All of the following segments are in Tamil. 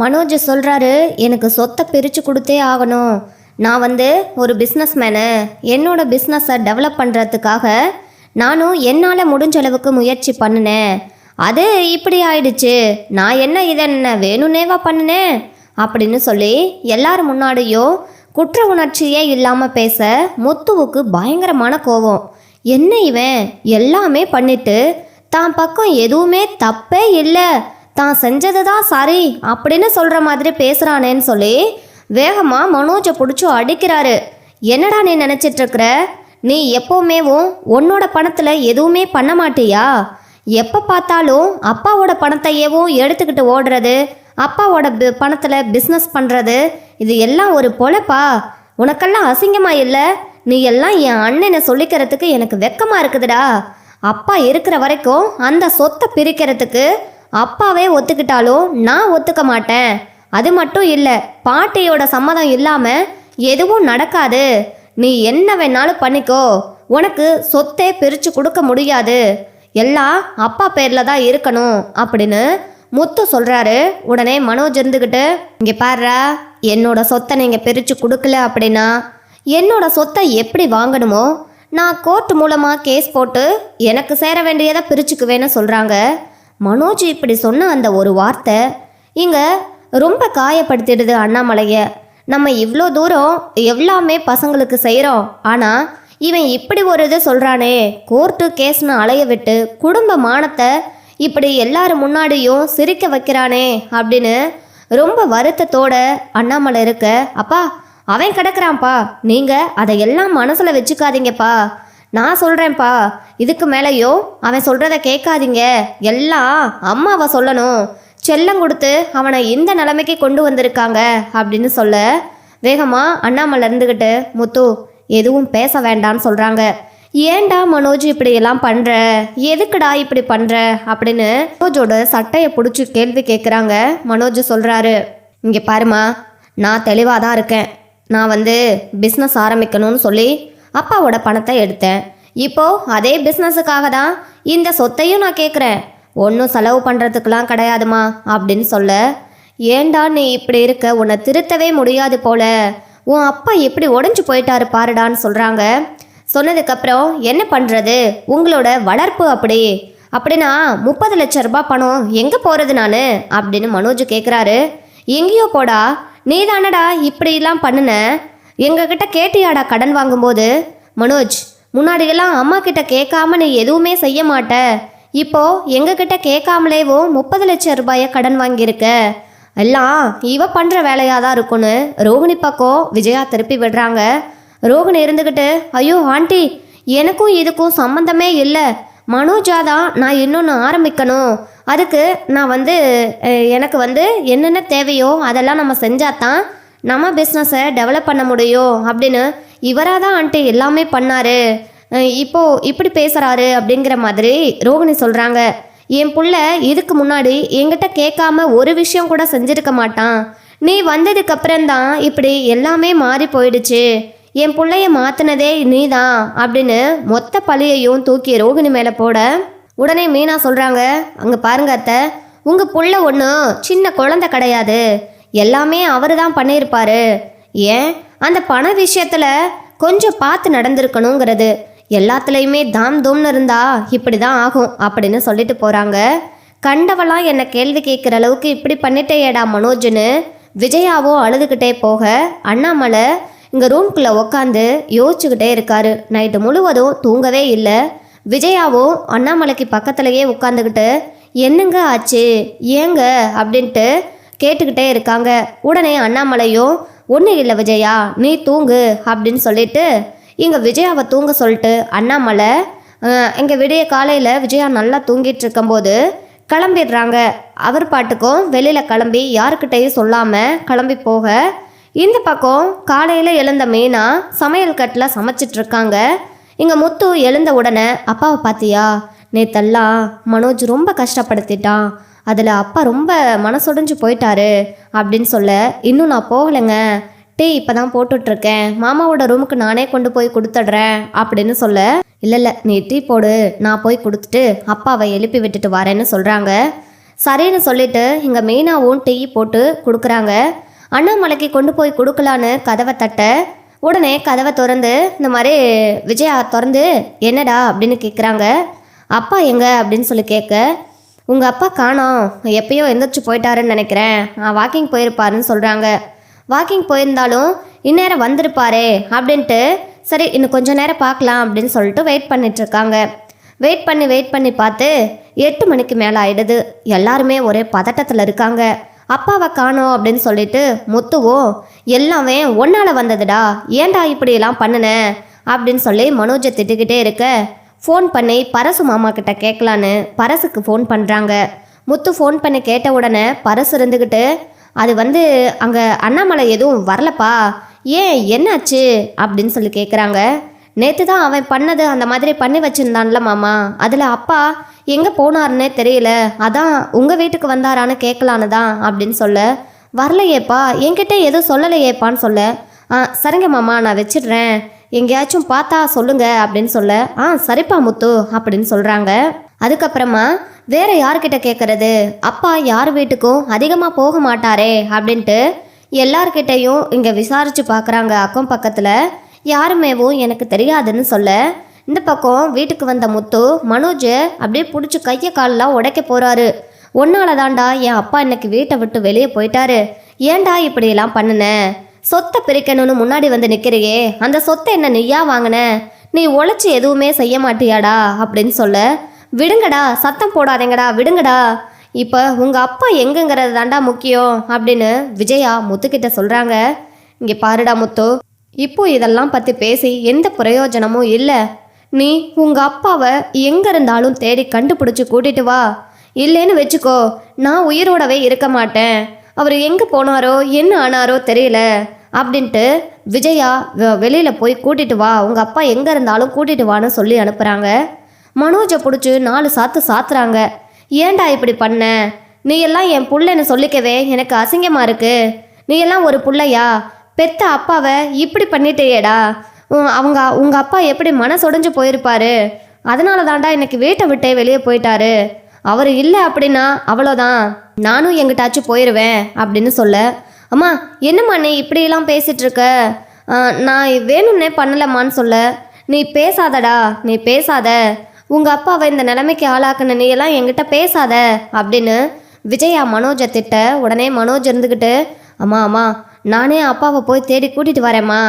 மனோஜ் சொல்கிறாரு எனக்கு சொத்தை பிரித்து கொடுத்தே ஆகணும். நான் வந்து ஒரு பிஸ்னஸ் மேனு என்னோட பிஸ்னஸை டெவலப் பண்ணுறதுக்காக நானும் என்னால் முடிஞ்ச அளவுக்கு முயற்சி பண்ணினேன். அது இப்படி ஆயிடுச்சு. நான் என்ன இதை என்ன வேணும்னேவா பண்ணினேன்? அப்படின்னு சொல்லி எல்லார் முன்னாடியும் குற்ற உணர்ச்சியே இல்லாமல் பேச முத்துவுக்கு பயங்கரமான கோபம் என்ன இவன்? எல்லாமே பண்ணிட்டு தான் பக்கம் எதுவுமே தப்பே இல்லை. தான் செஞ்சது தான் சரி அப்படின்னு சொல்கிற மாதிரி பேசுகிறானேன்னு சொல்லி வேகமாக மனோஜை பிடிச்சி அடிக்கிறாரு. என்னடா நீ நினச்சிட்ருக்குற நீ எப்போவுமேவும் உன்னோட பணத்தில் எதுவுமே பண்ண மாட்டியா? எப்போ பார்த்தாலும் அப்பாவோட பணத்தையேவும் எடுத்துக்கிட்டு ஓடுறது அப்பாவோட பி- பணத்தில் பிஸ்னஸ் பண்ணுறது இது எல்லாம் ஒரு பொழப்பா? உனக்கெல்லாம் அசிங்கமாக இல்லை? நீ எல்லாம் என் அண்ணனை சொல்லிக்கிறதுக்கு எனக்கு வெக்கமாக இருக்குதுடா. அப்பா இருக்கிற வரைக்கும் அந்த சொத்தை பிரிக்கிறதுக்கு அப்பாவே ஒத்துக்கிட்டாலும் நான் ஒத்துக்க மாட்டேன். அது மட்டும் இல்லை பாட்டியோட சம்மதம் இல்லாமல் எதுவும் நடக்காது. நீ என்ன வேணாலும் பண்ணிக்கோ. உனக்கு சொத்தே பிரித்து கொடுக்க முடியாது. எல்லாம் அப்பா பேரில் தான் இருக்கணும் அப்படின்னு முத்து சொல்கிறாரு உடனே மனோஜ் இருந்துக்கிட்டு இங்கே பாருறா என்னோட சொத்தை நீங்கள் பிரித்து கொடுக்கல அப்படின்னா என்னோட சொத்தை எப்படி வாங்கணுமோ நான் கோர்ட் மூலமாக கேஸ் போட்டு எனக்கு சேர வேண்டியதை பிரிச்சுக்குவேன்னு சொல்கிறாங்க மனோஜ் இப்படி சொன்ன அந்த ஒரு வார்த்தை இங்கே ரொம்ப காயப்படுத்திடுது அண்ணாமலையை. நம்ம இவ்வளோ தூரம் எல்லாமே பசங்களுக்கு செய்கிறோம் ஆனால் இவன் இப்படி ஒரு இது சொல்கிறானே கோர்ட்டு கேஸ்னு அலைய விட்டு குடும்ப மானத்தை இப்படி எல்லார் முன்னாடியும் சிரிக்க வைக்கிறானே அப்படின்னு ரொம்ப வருத்தத்தோட அண்ணாமலை இருக்க அப்பா அவன் கிடக்குறான்ப்பா. நீங்கள் அதை எல்லாம் மனசில் வச்சுக்காதீங்கப்பா. நான் சொல்கிறேன்ப்பா இதுக்கு மேலேயோ அவன் சொல்கிறத கேட்காதீங்க. எல்லாம் அம்மாவை சொல்லணும். செல்லம் கொடுத்து அவனை இந்த நிலைமைக்கு கொண்டு வந்திருக்காங்க அப்படின்னு சொல்ல வேகமாக அண்ணாமலை இருந்துக்கிட்டு முத்து எதுவும் பேச வேண்டாம்னு சொல்கிறாங்க ஏன்டா மனோஜ் இப்படி எல்லாம் பண்ணுற எதுக்குடா இப்படி பண்ணுற அப்படின்னு மனோஜோட சட்டையை பிடிச்சி கேள்வி கேட்குறாங்க மனோஜ் சொல்கிறாரு இங்கே பாருமா நான் தெளிவாக தான் இருக்கேன். நான் வந்து பிஸ்னஸ் ஆரம்பிக்கணும்னு சொல்லி அப்பாவோட பணத்தை எடுத்தேன். இப்போ அதே பிஸ்னஸுக்காக தான் இந்த சொத்தையும் நான் கேட்குறேன் ஒன்றும் செலவு பண்ணுறதுக்கெலாம் கிடையாதுமா அப்படின்னு சொல்ல ஏண்டா நீ இப்படி இருக்க? உன்னை திருத்தவே முடியாது போல. உன் அப்பா எப்படி உடஞ்சி போயிட்டாரு பாருடான்னு சொல்கிறாங்க சொன்னதுக்கப்புறம் என்ன பண்ணுறது உங்களோட வளர்ப்பு அப்படி. அப்படின்னா முப்பது லட்ச ரூபாய் பணம் எங்கே போகிறது நான்? அப்படின்னு மனோஜ் கேட்குறாரு எங்கேயோ போடா. நீ தானடா இப்படிலாம் பண்ணுன? எங்ககிட்ட கேட்டியாடா கடன் வாங்கும்போது? மனோஜ் முன்னாடியெல்லாம் அம்மா கிட்ட கேட்காம நீ எதுவுமே செய்ய மாட்ட. இப்போ எங்ககிட்ட கேட்காமலேவும் முப்பது லட்சம் ரூபாயை கடன் வாங்கியிருக்க. எல்லாம் இவ பண்ணுற வேலையாக தான் இருக்கும்னு ரோகிணி பக்கம் விஜயா திருப்பி விடுறாங்க. ரோகிணி இருந்துக்கிட்டு ஐயோ ஆண்டி எனக்கும் இதுக்கும் சம்மந்தமே இல்லை. மனோஜா தான் நான் இன்னொன்று ஆரம்பிக்கணும். அதுக்கு நான் வந்து எனக்கு வந்து என்னென்ன தேவையோ அதெல்லாம் நம்ம செஞ்சாதான் நம்ம பிஸ்னஸை டெவலப் பண்ண முடியும் அப்படின்னு இவராக தான் ஆண்டி எல்லாமே பண்ணாரு. இப்போது இப்போ இப்படி பேசுகிறாரு அப்படிங்கிற மாதிரி ரோகிணி சொல்கிறாங்க என் புள்ள இதுக்கு முன்னாடி என்கிட்ட கேட்காம ஒரு விஷயம் கூட செஞ்சிருக்க மாட்டான். நீ வந்ததுக்கப்புறம்தான் இப்படி எல்லாமே மாறி போயிடுச்சு. என் பிள்ளைய மாற்றினதே நீ தான் அப்படின்னு மொத்த பழியையும் தூக்கி ரோகிணி மேலே போட உடனே மீனா சொல்கிறாங்க அங்கே பாருங்க அத்தை உங்கள் புள்ள ஒன்றும் சின்ன குழந்தை கிடையாது. எல்லாமே அவர் தான் பண்ணியிருப்பாரு. ஏன்? அந்த பண விஷயத்தில் கொஞ்சம் பார்த்து நடந்திருக்கணுங்கிறது. எல்லாத்துலேயுமே தாம் தூம்னு இருந்தா இப்படி தான் ஆகும் அப்படின்னு சொல்லிட்டு போகிறாங்க கண்டவெல்லாம் என்னை கேள்வி கேட்குற அளவுக்கு இப்படி பண்ணிட்டேயேடா மனோஜ்னு விஜயாவும் அழுதுகிட்டே போக அண்ணாமலை இங்கே ரூம்குள்ளே உக்காந்து யோசிச்சுக்கிட்டே இருக்காரு. நைட்டு முழுவதும் தூங்கவே இல்லை. விஜயாவும் அண்ணாமலைக்கு பக்கத்துலேயே உட்காந்துக்கிட்டு என்னங்க ஆச்சு? ஏங்க? அப்படின்ட்டு கேட்டுக்கிட்டே இருக்காங்க. உடனே அண்ணாமலையும் ஒன்றும் இல்லை விஜயா நீ தூங்கு அப்படின்னு சொல்லிட்டு இங்கே விஜயாவை தூங்க சொல்லிட்டு அண்ணாமலை இங்கே விடிய காலையில் விஜயா நல்லா தூங்கிட்டு இருக்கும்போது கிளம்பிடுறாங்க. அவர் பாட்டுக்கும் வெளியில் கிளம்பி யாருக்கிட்டையும் சொல்லாமல் கிளம்பி போக இந்த பக்கம் காலையில் எழுந்த மீனா சமையல் கட்டில் சமைச்சிட்டு இருக்காங்க. இங்கே முத்து எழுந்த உடனே அப்பாவை பார்த்தியா நேத்தெல்லாம் மனோஜ் ரொம்ப கஷ்டப்படுத்திட்டான். அதில் அப்பா ரொம்ப மனசுடைஞ்சு போயிட்டாரு அப்படின்னு சொல்ல இன்னும் நான் போகலைங்க. டீ இப்போ தான் போட்டுட்ருக்கேன். மாமாவோட ரூமுக்கு நானே கொண்டு போய் கொடுத்துட்றேன். அப்படின்னு சொல்ல இல்லை இல்லை நீ டீ போடு. நான் போய் கொடுத்துட்டு அப்பாவை எழுப்பி விட்டுட்டு வரேன்னு சொல்கிறாங்க சரின்னு சொல்லிட்டு இங்கே மெயினாகவும் டீ போட்டு கொடுக்குறாங்க. அண்ணாமலைக்கு கொண்டு போய் கொடுக்கலான்னு கதவை தட்ட உடனே கதவை திறந்து இந்த மாதிரி விஜயா திறந்து என்னடா? அப்படின்னு கேட்குறாங்க அப்பா எங்க? அப்படின்னு சொல்லி கேட்க உங்கள் அப்பா காணோம் எப்பயோ எந்திரிச்சு போயிட்டாருன்னு நினைக்கிறேன். வாக்கிங் போயிருப்பாருன்னு சொல்கிறாங்க வாக்கிங் போயிருந்தாலும் இந்நேரம் வந்திருப்பாரே அப்படின்ட்டு சரி இன்னும் கொஞ்சம் நேரம் பார்க்கலாம் அப்படின்னு சொல்லிட்டு வெயிட் பண்ணிட்டுருக்காங்க வெயிட் பண்ணி வெயிட் பண்ணி பார்த்து எட்டு மணிக்கு மேலே ஆயிடுது. எல்லாருமே ஒரே பதட்டத்தில் இருக்காங்க. அப்பாவை காணோம் அப்படின்னு சொல்லிட்டு முத்துவோ எல்லாமே ஒன்னால் வந்ததுடா. ஏன்டா இப்படியெல்லாம் பண்ணுன? அப்படின்னு சொல்லி மனோஜை திட்டுக்கிட்டே இருக்க ஃபோன் பண்ணி பரசு மாமா கிட்ட கேட்கலான்னு பரசுக்கு ஃபோன் பண்ணுறாங்க முத்து ஃபோன் பண்ணி கேட்ட உடனே பரசு இருந்துக்கிட்டு அது வந்து அங்கே அண்ணாமலை எதுவும் வரலப்பா. ஏன் என்னாச்சு? அப்படின்னு சொல்லி கேட்குறாங்க நேற்று தான் அவன் பண்ணது அந்த மாதிரி பண்ணி வச்சுருந்தான்ல மாமா. அதில் அப்பா எங்கே போனாருன்னே தெரியல. அதான் உங்கள் வீட்டுக்கு வந்தாரான்னு கேட்கலான்னு தான் அப்படின்னு சொல்ல. வரலையேப்பா. என்கிட்ட எதுவும் சொல்லலையேப்பான்னு சொல்ல. ஆ சரிங்க மாமா நான் வச்சிடுறேன். எங்கேயாச்சும் பார்த்தா சொல்லுங்க அப்படின்னு சொல்ல ஆ சரிப்பா முத்து அப்படின்னு சொல்கிறாங்க அதுக்கப்புறமா வேற யார்கிட்ட கேட்கறது அப்பா யார் வீட்டுக்கும் அதிகமாக போக மாட்டாரே அப்படின்ட்டு எல்லார்கிட்டையும் இங்கே விசாரித்து பார்க்குறாங்க அக்கம் பக்கத்தில். யாருமேவும் எனக்கு தெரியாதுன்னு சொல்ல இந்த பக்கம் வீட்டுக்கு வந்த முத்து மனோஜ் அப்படியே பிடிச்சி கையை காலெல்லாம் உடைக்க போகிறாரு ஒன்னால தாண்டா என் அப்பா இன்னைக்கு வீட்டை விட்டு வெளியே போயிட்டாரு. ஏன்டா இப்படியெல்லாம் பண்ணுனேன் சொத்தை பிரிக்கணும்னு முன்னாடி வந்து நிற்கிறியே அந்த சொத்தை என்ன நீயா வாங்கின? நீ உழைச்சி எதுவுமே செய்ய மாட்டியாடா அப்படின்னு சொல்ல விடுங்கடா சத்தம் போடாதேங்கடா விடுங்கடா. இப்போ உங்கள் அப்பா எங்கங்கிறது தாண்டா முக்கியம் அப்படின்னு விஜயா முத்துக்கிட்ட சொல்கிறாங்க இங்கே பாருடா முத்து இப்போ இதெல்லாம் பற்றி பேசி எந்த பிரயோஜனமும் இல்லை. நீ உங்கள் அப்பாவை எங்கே இருந்தாலும் தேடி கண்டுபிடிச்சி கூட்டிட்டு வா. இல்லைன்னு வச்சுக்கோ நான் உயிரோடவே இருக்க மாட்டேன். அவர் எங்கே போனாரோ என்ன ஆனாரோ தெரியல. அப்படின்ட்டு விஜயா வெ- போய் கூட்டிட்டு வா. உங்கள் அப்பா எங்கே இருந்தாலும் கூட்டிட்டு வான்னு சொல்லி அனுப்புகிறாங்க மனோஜை பிடிச்சி நாலு சாத்து சாத்துறாங்க. ஏன்டா இப்படி பண்ண? நீ எல்லாம் என் புள்ளைன்னு சொல்லிக்கவே எனக்கு அசிங்கமாக இருக்கு. நீ எல்லாம் ஒரு புள்ளையா? பெத்த அப்பாவை இப்படி பண்ணிட்டேயேடா. அவங்க உங்கள் அப்பா எப்படி மனசொடைஞ்சு போயிருப்பாரு? அதனால தாண்டா இன்னைக்கு வீட்டை விட்டே வெளியே போயிட்டாரு. அவர் இல்லை அப்படின்னா அவ்வளோதான் நானும் எங்கிட்டாச்சும் போயிடுவேன் அப்படின்னு சொல்ல அம்மா என்னம்மா நீ இப்படியெல்லாம் பேசிகிட்ருக்க நான் வேணும்னே பண்ணலம்மான்னு சொல்ல. நீ பேசாதடா நீ பேசாத. உங்கள் அப்பாவை இந்த நிலைமைக்கு ஆளாக்குன நீ எல்லாம் என்கிட்ட பேசாத அப்படின்னு விஜயா மனோஜை திட்ட உடனே மனோஜ் இருந்துக்கிட்டு அம்மா அம்மா நானே அப்பாவை போய் தேடி கூட்டிகிட்டு வரேம்மா.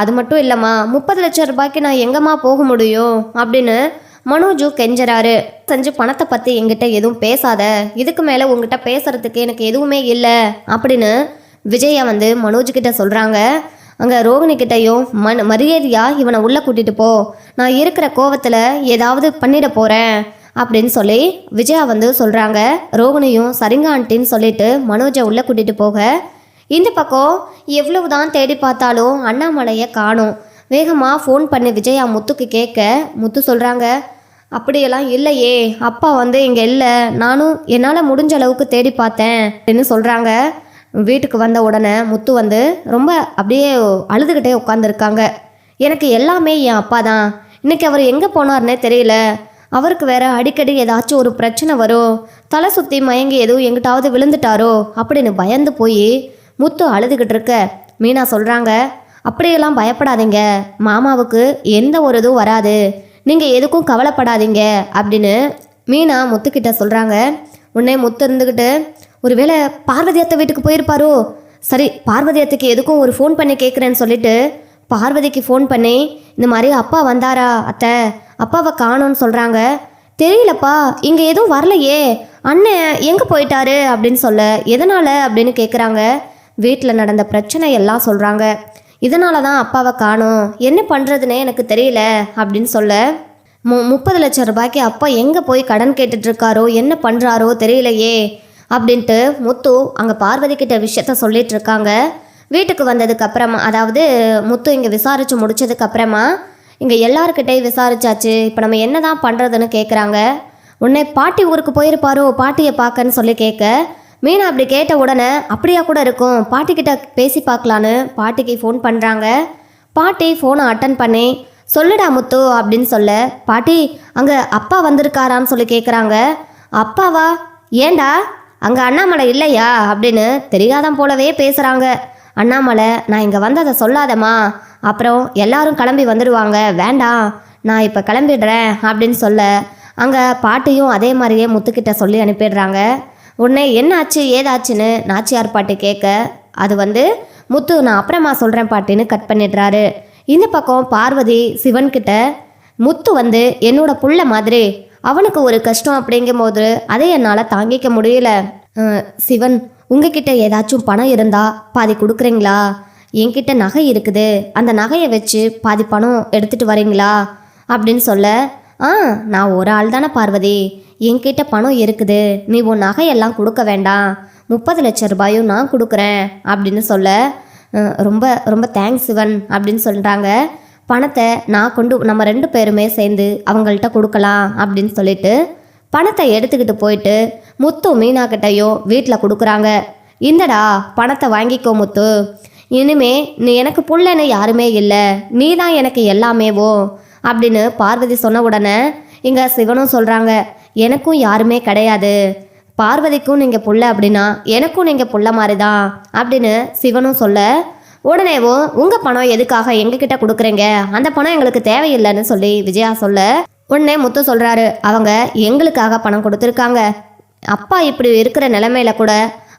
அது மட்டும் இல்லைம்மா முப்பது லட்சம் ரூபாய்க்கு நான் எங்கம்மா போக முடியும்? அப்படின்னு மனோஜு கெஞ்சறாரு. செஞ்சு பணத்தை பற்றி என்கிட்ட எதுவும் பேசாத. இதுக்கு மேலே உங்ககிட்ட பேசுறதுக்கு எனக்கு எதுவுமே இல்லை. அப்படின்னு விஜயா வந்து மனோஜ் கிட்ட சொல்கிறாங்க அங்கே ரோகிணி கிட்டையும் மன் மரியாதையா இவனை உள்ளே கூட்டிட்டு போ. நான் இருக்கிற கோவத்தில் ஏதாவது பண்ணிட போகிறேன் அப்படின்னு சொல்லி விஜயா வந்து சொல்கிறாங்க ரோகிணியும் சரிங்க ஆண்டின்னு சொல்லிட்டு மனோஜை உள்ளே கூட்டிட்டு போக. இந்த பக்கம் எவ்வளவு தான் தேடி பார்த்தாலும் அண்ணாமலையை காணும். வேகமாக ஃபோன் பண்ணி விஜயா முத்துக்கு கேட்க முத்து சொல்கிறாங்க அப்படியெல்லாம் இல்லையே. அப்பா வந்து இங்கே இல்லை. நானும் என்னால் முடிஞ்ச அளவுக்கு தேடி பார்த்தேன் அப்படின்னு சொல்கிறாங்க வீட்டுக்கு வந்த உடனே முத்து வந்து ரொம்ப அப்படியே அழுதுகிட்டே உட்காந்துருக்காங்க எனக்கு எல்லாமே என் அப்பா தான். இன்னைக்கு அவர் எங்கே போனார்னே தெரியல. அவருக்கு வேற அடிக்கடி ஏதாச்சும் ஒரு பிரச்சனை வரும். தலை சுற்றி மயங்கி எதுவும் எங்கிட்டாவது விழுந்துட்டாரோ அப்படின்னு பயந்து போய் முத்து அழுதுகிட்டு இருக்க. மீனா சொல்கிறாங்க அப்படியெல்லாம் பயப்படாதீங்க. மாமாவுக்கு எந்த ஒரு இதுவும் வராது. நீங்கள் எதுக்கும் கவலைப்படாதீங்க அப்படின்னு மீனா முத்துக்கிட்ட சொல்கிறாங்க உடனே முத்து இருந்துக்கிட்டு ஒருவேளை பார்வதி அத்தை வீட்டுக்கு போயிருப்பாரோ? சரி பார்வதி அத்தைக்கு எதுக்கும் ஒரு ஃபோன் பண்ணி கேட்குறேன்னு சொல்லிட்டு பார்வதிக்கு ஃபோன் பண்ணி இந்த மாதிரி அப்பா வந்தாரா அத்தை? அப்பாவை காணோன்னு சொல்கிறாங்க தெரியலப்பா இங்கே எதுவும் வரலையே. அண்ணன் எங்கே போயிட்டாரு அப்படின்னு சொல்ல எதனால் அப்படின்னு கேட்குறாங்க வீட்டில் நடந்த பிரச்சனை எல்லாம் சொல்கிறாங்க இதனால தான் அப்பாவை காணோம். என்ன பண்ணுறதுனே எனக்கு தெரியல அப்படின்னு சொல்ல. மு முப்பது லட்சம் ரூபாய்க்கு அப்பா எங்கே போய் கடன் கேட்டுட்ருக்காரோ என்ன பண்ணுறாரோ தெரியலையே அப்படின்ட்டு முத்து அங்கே பார்வதி கிட்ட விஷயத்த சொல்லிட்டு இருக்காங்க வீட்டுக்கு வந்ததுக்கு அப்புறமா அதாவது முத்து இங்கே விசாரித்து முடிச்சதுக்கு அப்புறமா இங்கே எல்லாருக்கிட்டே விசாரிச்சாச்சு. இப்போ நம்ம என்ன தான் பண்ணுறதுன்னு கேட்குறாங்க உடனே பாட்டி ஊருக்கு போயிருப்பாரோ பாட்டியை பார்க்கன்னு சொல்லி கேட்க மீனா அப்படி கேட்ட உடனே அப்படியா கூட இருக்கும். பாட்டிக்கிட்ட பேசி பார்க்கலான்னு பாட்டிக்கு ஃபோன் பண்ணுறாங்க பாட்டி ஃபோனை அட்டன் பண்ணி சொல்லுடா முத்து அப்படின்னு சொல்ல பாட்டி அங்கே அப்பா வந்திருக்காரான்னு சொல்லி கேட்குறாங்க அப்பாவா? ஏண்டா அங்கே அண்ணாமலை இல்லையா? அப்படின்னு தெரியாதான் போலவே பேசுகிறாங்க அண்ணாமலை நான் இங்கே வந்ததை சொல்லாதம்மா. அப்புறம் எல்லாரும் கிளம்பி வந்துடுவாங்க வேண்டாம். நான் இப்போ கிளம்பிடுறேன். அப்படின்னு சொல்ல அங்கே பாட்டியும் அதே மாதிரியே முத்துக்கிட்ட சொல்லி அனுப்பிடுறாங்க. உடனே என்னாச்சு ஏதாச்சுன்னு நாச்சியார் பாட்டு கேட்க அது வந்து முத்து நான் அப்புறமா சொல்கிறேன் பாட்டின்னு கட் பண்ணிடுறாரு. இந்த பக்கம் பார்வதி சிவன்கிட்ட முத்து வந்து என்னோட புள்ள மாதிரி அவனுக்கு ஒரு கஷ்டம் அப்படிங்கும்போது அதை என்னால் தாங்கிக்க முடியல. சிவன் உங்ககிட்ட ஏதாச்சும் பணம் இருந்தா பாதி கொடுக்குறீங்களா? என்கிட்ட நகை இருக்குது அந்த நகையை வச்சு பாதி பணம் எடுத்துட்டு வரீங்களா? அப்படின்னு சொல்ல ஆ நான் ஒரு ஆள் தானே பார்வதி. என்கிட்ட பணம் இருக்குது. நீ உன் நகையெல்லாம் கொடுக்க வேண்டாம். முப்பது லட்சம் ரூபாயும் நான் கொடுக்குறேன் அப்படின்னு சொல்ல ரொம்ப ரொம்ப தேங்க்ஸ் சிவன் அப்படின்னு சொல்கிறாங்க பணத்தை நான் கொண்டு நம்ம ரெண்டு பேருமே சேர்ந்து அவங்கள்ட்ட கொடுக்கலாம் அப்படின்னு சொல்லிட்டு பணத்தை எடுத்துக்கிட்டு போயிட்டு முத்து மீனா கிட்டையும் வீட்டில் கொடுக்குறாங்க. இந்தடா பணத்தை வாங்கிக்கோ முத்து. இனிமே நீ எனக்கு புள்ளன்னு யாருமே இல்லை. நீ தான் எனக்கு எல்லாமேவோ? அப்படின்னு பார்வதி சொன்ன உடனே இங்கே சிவனும் சொல்கிறாங்க எனக்கும் யாருமே கிடையாது. பார்வதிக்கும் நீங்கள் புள்ள அப்படின்னா எனக்கும் நீங்கள் புள்ள மாதிரி தான் அப்படின்னு சிவனும் சொல்ல உடனேவோ உங்கள் பணம் எதுக்காக எங்ககிட்ட கொடுக்குறீங்க? அந்த பணம் எங்களுக்கு தேவையில்லைன்னு சொல்லி விஜயா சொல்ல உடனே முத்து சொல்கிறாரு அவங்க எங்களுக்காக பணம் கொடுத்துருக்காங்க. அப்பா இப்படி இருக்கிற நிலைமையில கூட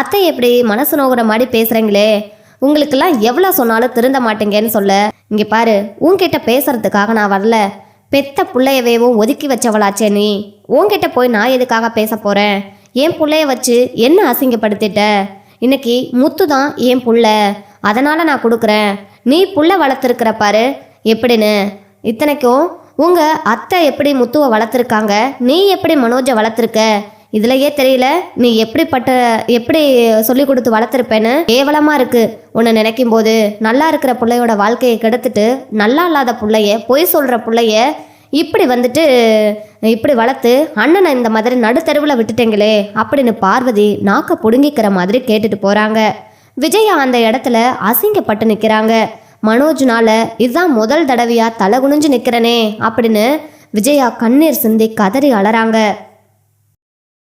அத்தை எப்படி மனசு நோகிற மாதிரி பேசுகிறீங்களே உங்களுக்கெல்லாம் எவ்வளோ சொன்னாலும் திருந்த மாட்டீங்கன்னு சொல்ல இங்கே பாரு உன்கிட்ட பேசுறதுக்காக நான் வரல. பெத்த பிள்ளையவேவும் ஒதுக்கி வச்சவளாச்சே நீ. உன்கிட்ட போய் நான் எதுக்காக பேச போகிறேன் என் பிள்ளைய வச்சு என்ன அசிங்கப்படுத்திட்ட? இன்னைக்கு முத்து தான் என் புள்ள. அதனால் நான் கொடுக்குறேன். நீ புள்ள வளர்த்துருக்கிற பாரு. எப்படின்னு? இத்தனைக்கும் உங்கள் அத்தை எப்படி முத்துவை வளர்த்துருக்காங்க? நீ எப்படி மனோஜை வளர்த்துருக்க? இதுலயே தெரியல நீ எப்படிப்பட்ட எப்படி சொல்லி கொடுத்து வளர்த்துருப்பேன்னு கேவலமா இருக்கு. உன்னை நினைக்கும் போது நல்லா இருக்கிற பிள்ளையோட வாழ்க்கையை கெடுத்துட்டு நல்லா இல்லாத பிள்ளைய பொய் சொல்ற பிள்ளைய இப்படி வந்துட்டு இப்படி வளர்த்து அண்ணனை இந்த மாதிரி நடுத்தெருவில் விட்டுட்டீங்களே அப்படின்னு பார்வதி நாக்க பிடுங்கிக்கிற மாதிரி கேட்டுட்டு போறாங்க. விஜயா அந்த இடத்துல அசிங்கப்பட்டு நிற்கிறாங்க மனோஜ்னால இதுதான் முதல் தடவையா தலை குனிஞ்சு நிற்கிறனே அப்படின்னு விஜயா கண்ணீர் சிந்தி கதறி அலறாங்க.